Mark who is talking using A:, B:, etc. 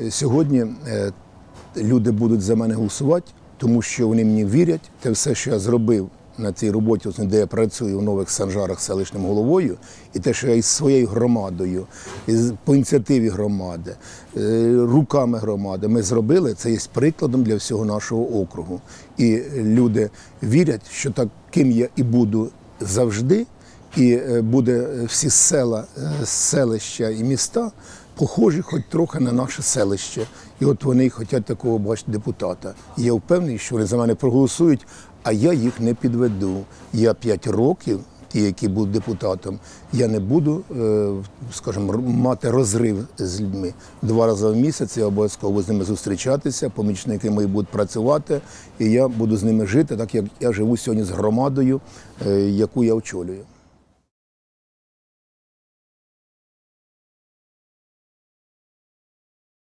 A: Е, Сьогодні е, люди будуть за мене голосувати, тому що вони мені вірять. Те все, що я зробив на цій роботі, де я працюю у нових санжарах селищним головою, і те, що я із своєю громадою, із, по ініціативі громади, е, руками громади ми зробили, це є прикладом для всього нашого округу. І люди вірять, що таким я і буду завжди, і е, буде всі села, е, селища і міста похожі хоч трохи на наше селище. І от вони хочуть такого бачити депутата. І я впевнений, що вони за мене проголосують, а я їх не підведу. Я 5 років, ті, які будуть депутатом, я не буду, е, скажімо, мати розрив з людьми. Два рази в місяць я обов'язково з ними зустрічатися, помічники мої будуть працювати, і я буду з ними жити, так як я живу сьогодні з громадою, е, яку я очолюю.